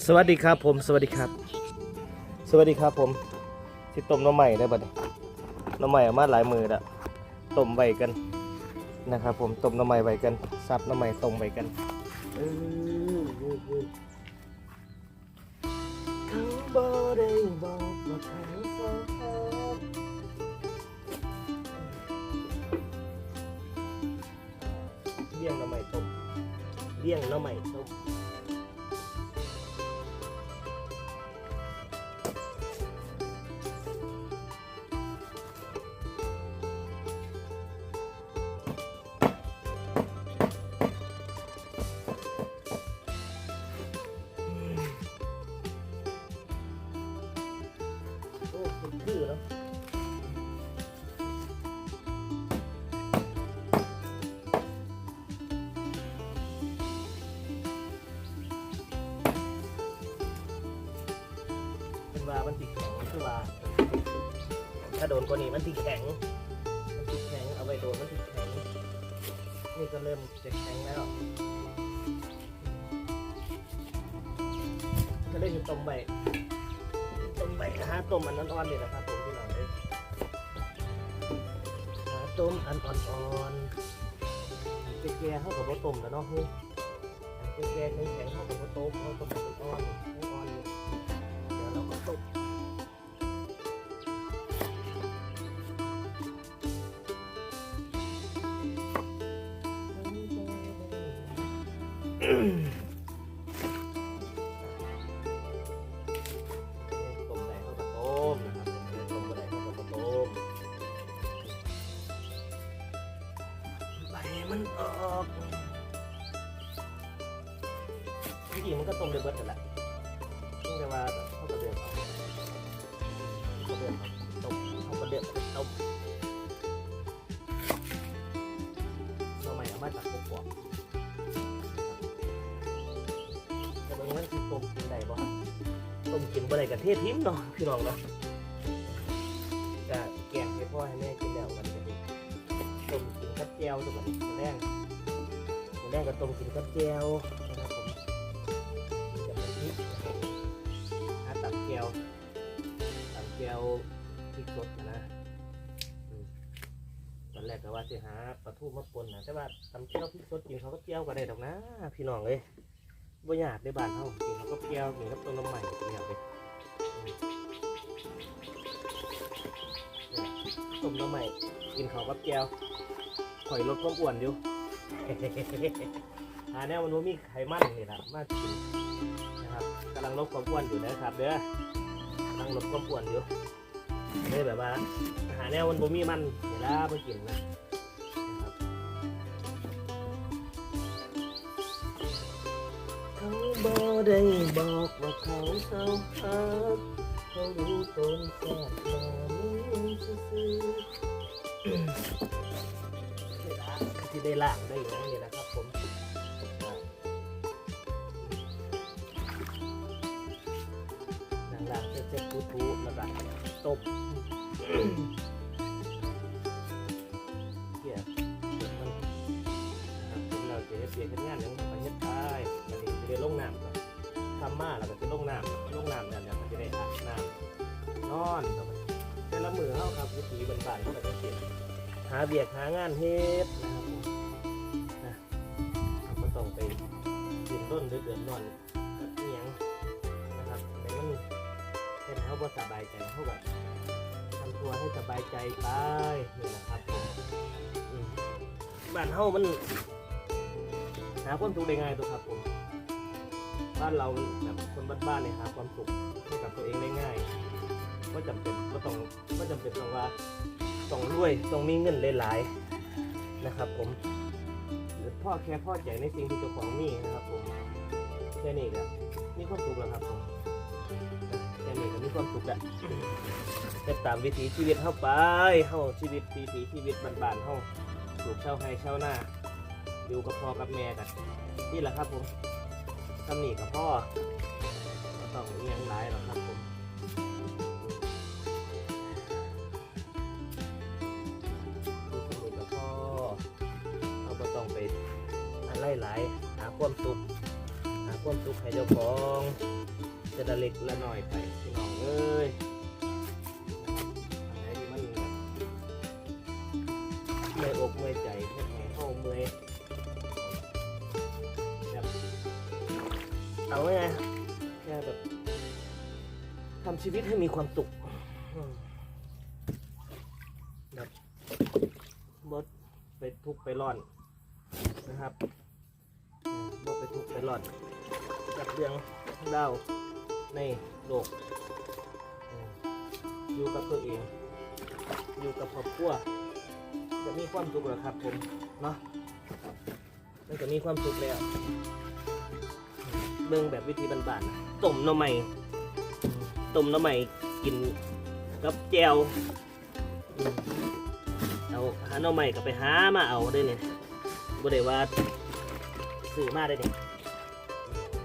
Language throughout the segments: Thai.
สวัสดีครับผม สวัสดีครับ สวัสดีครับผมที่ต้มน้ำใหม่ได้บัดนี้น้ำใหม่เอามาหลายมือละต้มไว้กันนะครับผมต้มน้ำใหม่ไว้กันซับน้ำใหม่ต้มไว้กันเขาบ่ได้บอกว่าเขาโสดเลี้ยงน้ำใหม่ต้มเลี้ยงน้ำใหม่ต้ม โอ้อแล้วเป็นว่ามันติดแข็งคือว่า ถ้าโดนกว่านี้มันติดแข็ง มันติดแข็ง เอาไปโดนมันติดแข็ง นี่ก็เริ่มจะแข็งแล้ว ก็ได้อยู่ต้มใบ ต้มใบหาต้มอันอ่อนๆนี่นะครับผมพี่น้องเอ้ยหาต้มอันอ่อนๆแก่ๆเขากับว่าต้มแล้วเนาะเฮ้ยอันแก่ๆแข็งๆเขากับว่าต้มเขาต้มอันอ่อนอ่อนเดี๋ยวเราก็ต้มต้ม เดือดต้มเขาก็เดือดเอาต้มเราไม่เอามาจากพวกกวางแต่บางวันคือต้มกินได้บ่ครับต้มกินบ่ได้กับเทศทิมเนาะพี่น้องเนาะก็แกงให้พ่อให้แม่กินแล้วกันจะดีต้มกินกับแจ่วตัวมันแรงแรงก็ต้มกินกับแจ่ว ตับแจ่วพริกสดนะนะอืมตอนแรกก็ว่าจะหาปลาทูมาปนนะแต่ว่าตำแจ่วพริกสดกินเขาก็แจ่วก็ได้ดอกนะ พี่น้องเอ้ยบ่ยากได้บ้านเฮากินเขาก็แจ่วกินกับต้นน้ำใหม่ก็แล้วเลยต้มน้ำใหม่กินเขาวกับแจ่วข่อยลดความอ้วนอยู่ หาแนวมันว่ามีไขมันนี่ละมากกินนะครับกำลังลดความอ้วนอยู่นะครับเด้อ กำลังลดความอ้วนอยู่เลยแบบว่าหาแนวมันบ่มีมันนี่ละมากินนะนะครับเขาบ่ได้บอกว่าเขาเศร้าฮักเขารู้ตนแสบหน้ามือซื่อๆนี่ละที่ได้ล่างได้อย่างนี้นะครับผม ต้มเกี่ยเดี๋ยวมันนะครับถึงเราจะเปลี่ยนกันงานอย่างประเทศไทยมันจะได้ลงน้ำก่อนทำมาแล้วก็จะลงน้ำลงน้ำเนี่ยเดี๋ยวมันจะได้อาบน้ำนอนต่อไปแต่ละมือเข้าครับวิถีบานๆเข้าไปต้องเปลี่ยนหาเบียกหางานเฮ็ดนะครับผมนะเราก็ต้องไปดินร่นหรือเดือดร้อน บ่สบายใจเขาแบบทำตัวให้สบายใจไปนี่นะครับผมบ้านเฮามันหาความสุขได้ง่ายตัวครับผมบ้านเราแบบคนบ้านๆเนี่ยหาความสุขให้กับตัวเองได้ง่ายไม่จำเป็นก็ต้องไม่จำเป็นต้องว่าต้องรวยต้องมีเงินหลายๆนะครับ ผมหรือพ่อแค่พ่อใจในสิ่งที่เจ้าของมีนะครับ ผมแค่นี้ก็มีความสุขแล้วครับผม แค่นี้ก็มีความสุขแล้วจะตามวิถีชีวิตเข้าไปเข้าชีวิตวิถีชีวิตบ้านๆเข้าปลูกเช่าให้เช่าหน้าอยู่กับพ่อกับแม่กันนี่แหละครับผมทำนี่กับพ่อก็ต้องเลี้ยงหลายหรอกครับผมดูสนุกกับพ่อเราก็ต้องไปอะไรหลายหาความสุขหาความสุขให้เจ้าของ จะละเล็กละหน่อยไปพี่น้องเอ้ยนะครับอันไหนที่มันเมื่อยอกเมื่อยใจแค่ไหนเข้าเมื่อยแบบเอาไงแค่แบบทำชีวิตให้มีความสุขแบบบดไปทุกไปร้อนนะครับบดไปทุกไปร้อนกับเรื่องเล่า ในโลก อยู่กับตัวเอง อยู่กับครอบครัว จะมีความสุขหรอครับผมเนาะมันจะมีความสุขแล้วเบิ่งแบบวิธีบานๆต้มหน่อไม้ต้มหน่อไม้กินกับแจวเอาหาหน่อไม้ก็ไปหามาเอาได้เนี่ยบ่ได้ว่าซื้อมาได้เนี่ย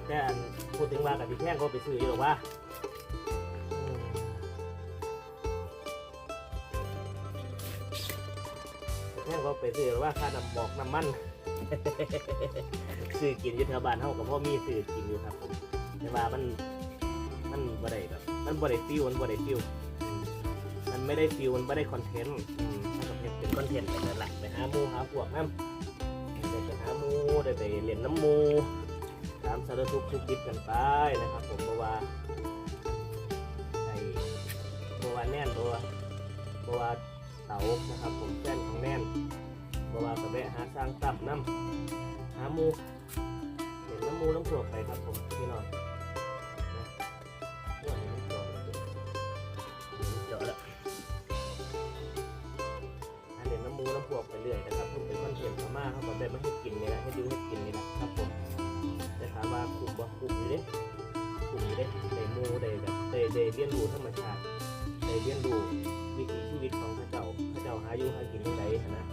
แต่อัน พูดถึงว่ากับที่แท่งก็ไปซื้ออยู่หรอว่าแม่งก็ไปซื้อหรอว่าค่าน้ำบอกน้ำมันซื้อกินอยู่แถวบ้านเฮากับพ่อมีซื้อกินอยู่ครับผมแต่ว่ามันมันบ่ได้แบบมันบ่ได้ฟิวมันบ่ได้ฟิวมันไม่ได้ฟิวมันไม่ได้คอนเทนต์มถ้าคอนเทนต์เป็นคอนเทนต์ไปนั่นแหละไปหาหมูหาพวกน้ำได้ไปหาหมูได้ไปเรียนน้ำหมู ตามสารทุกข์ทุกดิบกันไปนะครับ ผมเพราะว่าไอ้เพราะว่าแน่นเพราะว่าเพราะว่าเต๋านะครับ ผมแฟนของแน่นบว่าสะแวะหาสร้างตับน้ำหาหมูเห็นน้ำหมูน้ำถั่วไปครับผมพี่น้องนะว่าเห็นมันเจาะแล้วเห็นมันเจาะแล้วอันเห็นน้ำหมูน้ำถั่วไปเรื่อยนะครับผมเป็นคอนเทนต์พม่าเขาแบบไม่ให้กินนี่แหละให้ดูให้กินนี่แหละครับผม แต่มว่าคุมบ่คุมอยู่เด้คุมอยู่เด้ได้หมูได้แบบได้ได้เรียนรู้ธรรมชาติได้เรียนรู้วิถีชีวิตของพระเจ้าพระเจ้าหาอยู่หากินยังไงนะ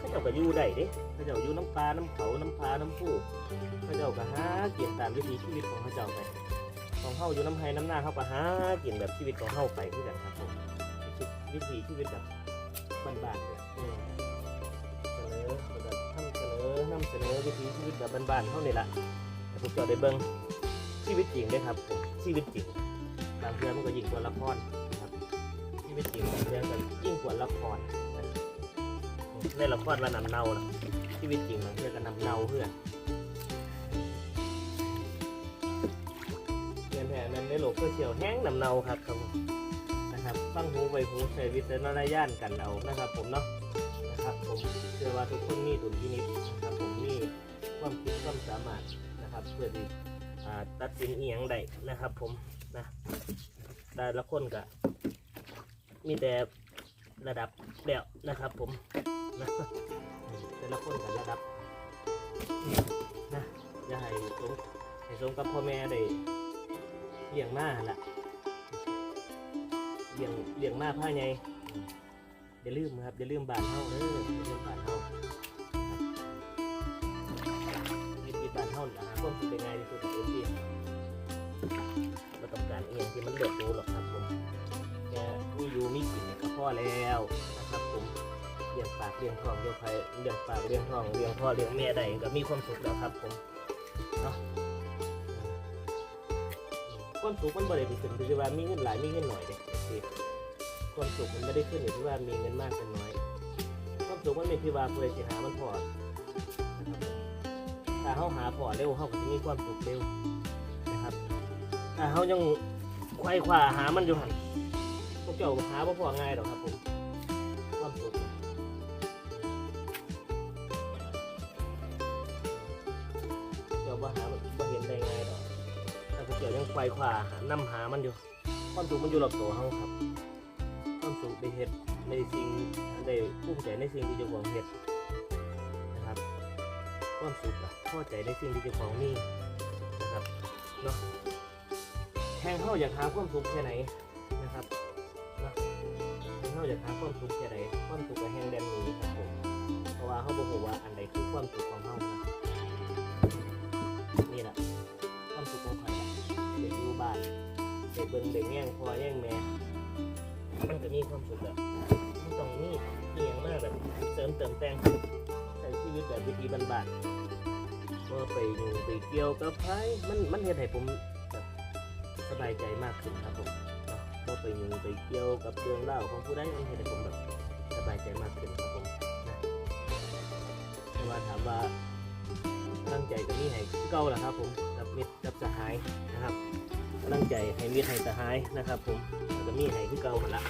พระเจ้าก็อยู่ได้เด้พระเจ้าอยู่น้ำปลาน้ำเขาน้ำพาน้ำผู้พระเจ้าก็หาเกินตามวิถีชีวิตของพระเจ้าไปของเฮาอยู่น้ำไห้น้ำหน้าเขาก็หากินแบบชีวิตของเฮาไปที่กันครับผมวิถีชีวิตแบบบ้านๆเนี่ย นอนำเสนอวิถีชีวิตแบบบ้านๆเฮานี่แหละให้พวกเจ้าได้เบิ่งชีวิตจริงเด้ครับชีวิตจริงบางเรื่องมันก็ยิ่งกว่าละครนะครับที่เป็นจริงบางเรื่องก็ยิ่งกว่าละครในละครว่านำเนานะชีวิตจริงบางเรื่องก็นำเนาเพื่อนเรียนแผ่นั้นในโลกโซเชียลแห้งนำเนาครับครับผมนะครับฟังหูไปหูใช้วิจารณญาณกันเอานะครับ ผมเนาะนะครับผมเชื่อว่าทุกคนมีดุลพินิจ เพื่อที่ตัดสินเอียงได้นะครับ ผมนะแต่ละคนก็มีแต่ระดับเดียวนะครับ ผมนะแต่ละคนกับระดับนะอย่าให้สมให้สมกับพ่อแม่ได้เลี้ยงมาหั่นละเลี้ยงเลี้ยงมาผ้าไงอย่าลืมครับอย่าลืมบานเฮาเด้ออย่าลืมบานเฮา ความสุขได้ง่ายที่สุดเองที่ไม่ต้องการเองที่มันเลือดรู้หรอกครับผมแค่มีอยู่มีกินก็พอแล้วนะครับผมเลี้ยงปากเลี้ยงท้องเลี้ยงไข่เลี้ยงปากเลี้ยงท้องเลี้ยงพ่อเลี้ยงแม่ได้ก็มีความสุขแล้วครับผมเนาะความสุขมันไม่ได้ไปขึ้นที่ว่ามีเงินหลายมีเงินหน่อยเด็กความสุขมันไม่ได้ขึ้นอยู่ที่ว่ามีเงินมากเป็นน้อย ความสุขมันเป็นที่ว่าผู้ใดสิหามันพอ ถ้าเขาหาพอเร็วเขาก็จะมีความสุขเร็วนะครับถ้าเขายังควายควาหามันอยู่หันพวกเจ้าหาพอง่ายหรอกครับผมความสุขเจ้าบ่หามันบ่เห็นได้ง่ายหรอกถ้าพวกเจ้ายังควายควาหานำหามันอยู่ ความสุขมันอยู่รอบตัวเขาครับ ความสุขได้เฮ็ดในสิ่งได้ภูมิใจในสิ่งที่เจ้าของเฮ็ด ความสุขอะพอใจในสิ่งที่เจ้าของมีนะครับเนาะแทงเข้าอยากหาความสุขแค่ไหนนะครับเนาะแทงเข้าอยากหาความสุขแค่ไหนความสุขกับแห่งแดนนี้ครับผมเพราะว่าเขาบอกว่าอันใดคือความสุขของเขานะนี่แหละความสุขของใครเด็กอยู่บ้านเด็กเบิ่งเด็กแง่งพอแง่งแม่มันก็มีความสุขแบบมันต้องมีเอียงมากแบบเสริมเติมแต่ง วิตแบบวิธีบ้านๆว่าไปอยู่ไปเกี่ยวกับไผมันมันเฮ็ดให้ผมสบายใจมากขึ้นครับผมเนาะว่าไปอยู่ไปเกี่ยวกับเรื่องเล่าของผู้ใดมันเฮ็ดให้ผมแบบสบายใจมากขึ้นครับผมนะแต่ว่าถามว่าตั้งใจกับมีให้เก่าล่ะครับผมกับมิตรกับสหายนะครับตั้งใจให้มิตรให้สหายนะครับ ผมแล้วก็มีให้คือเก่าหั่นละ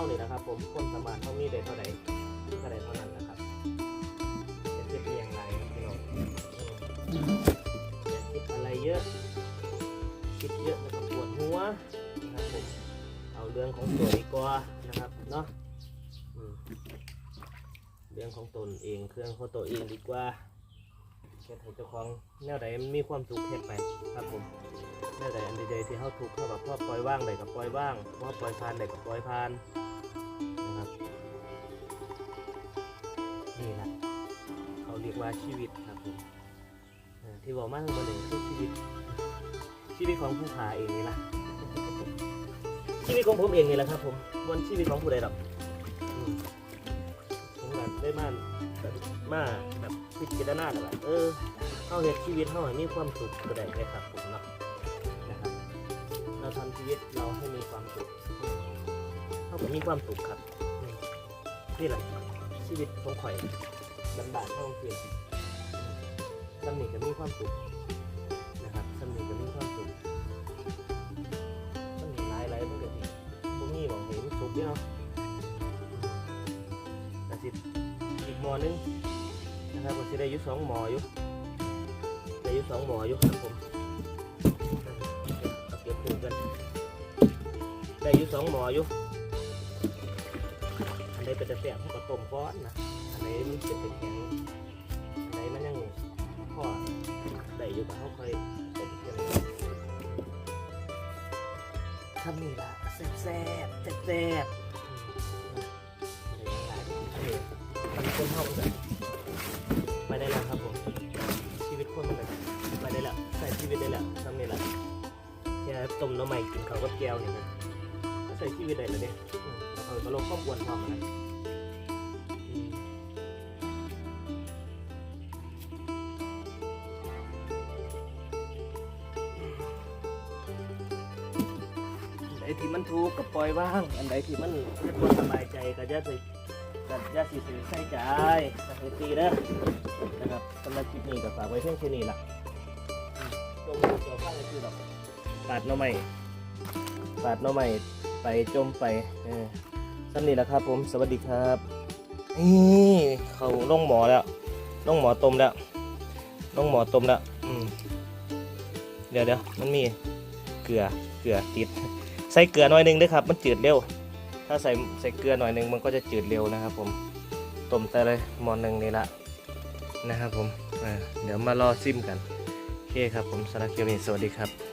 านี่นะครับ ผมคนสามารถเท่ามีได้เท่าใดเท่าใดเท่านั้นนะครับจะคิดเป็นอย่างไรครับพี่น้องอย่าคิดอะไรเยอะ คิดเยอะแล้วก็ปวดหัวนะครับผมเอาเรื่องของตัวดีกว่านะครับเนาะเรื่องของตนเองเครื่องของตัวเองดีกว่าเฮ็ดให้เจ้าของแนวใดมันมีความสุขเฮ็ดไปครับผมแม่แต่อันใดที่เขาถูกเขาแบบพ่อปล่อยว่างใดกับปล่อยว่างพ่อปล่อยพานใดกับปล่อยพาน รียกว่าชีวิตครับผมที่บอกมาทั้งหมดเลยคือชีวิต ชีวิตของผู้ขาเองนี่ละชีวิตของผมเองนี่แหละครับผมวันชีวิตของผู้ใดหรอกผมแบบได้มาแบบมาแบบพิจารณาแล้วแบบเออเข้าเห็นชีวิตเข้าให้มีความสุขก็ได้เลยครับผมเนาะนะครับเราทำชีวิตเราให้มีความสุขเท่ากับมีความสุขครับนี่แหละชีวิตของข่อย บากเท่าเพียงสำนีก็มีความสุขนะครับสำนีก็มีความสุขสำนีหลายหลายมันก็ดีพวกนี้บอกเห็นสุขเดียวแต่สิอีกหมอหนึงนะครับก็จะได้อยุสองหมออยู่ได้อยุสองหมออยู่ครับผมเก็บผูกกันได้อยู่สองหมออยู่อันใดเป็นตะแสบเขาก็ต้มก้อนนะ ไหนมันเป็นเป็นแข็งอันไหนมันยังพ่อได้อยู่กับเขาค่อยต้มเค็มทำนี่ละแซ่บแซ่บแซ่บไรอย่างเงี้ยมันคนเท่ากันไปได้แล้วครับผมชีวิตคนมันแบบไปได้แล้วใส่ชีวิตได้แล้วทำนี่ละแค่ต้มน้ำใหม่กินเขากับแก้วเนี่ยนะใส่ชีวิตได้แล้วเนี่ยอืมแล้วเขาก็ลงข้อควรทำอะไร ที่มันถูกก็ปล่อยว่าง อันใดที่มันเฮ็ดบ่สบายใจก็จะสิก็จะสิถือใส่ใจก็คือตีเด้อนะครับสำหรับคลิปนี้ก็ฝากไว้เพียงแค่นี้ล่ะอืมจงดูเกี่ยวข้างก็คือดอกปาดหน่อไม้ปาดหน่อไม้ไปจมไปเออสำนี้แหละครับผมสวัสดีครับนี่เขาลงหมอแล้วลงหมอต้มแล้วลงหมอต้มแล้วอืมเดี๋ยวเดี๋ยวมันมีเกลือเกลือติด ใส่เกลือหน่อยหนึงด้วยครับ มันจืดเร็ว ถ้าใส่ใส่เกลือหน่อยหนึงมันก็จะจืดเร็วนะครับ ผมต้มแต่เลยหมอหนึ่งนี่ละนะครับผมเดี๋ยวมารอซิมกันโอเคครับผมสำหรับคลิปนี้สวัสดีครับ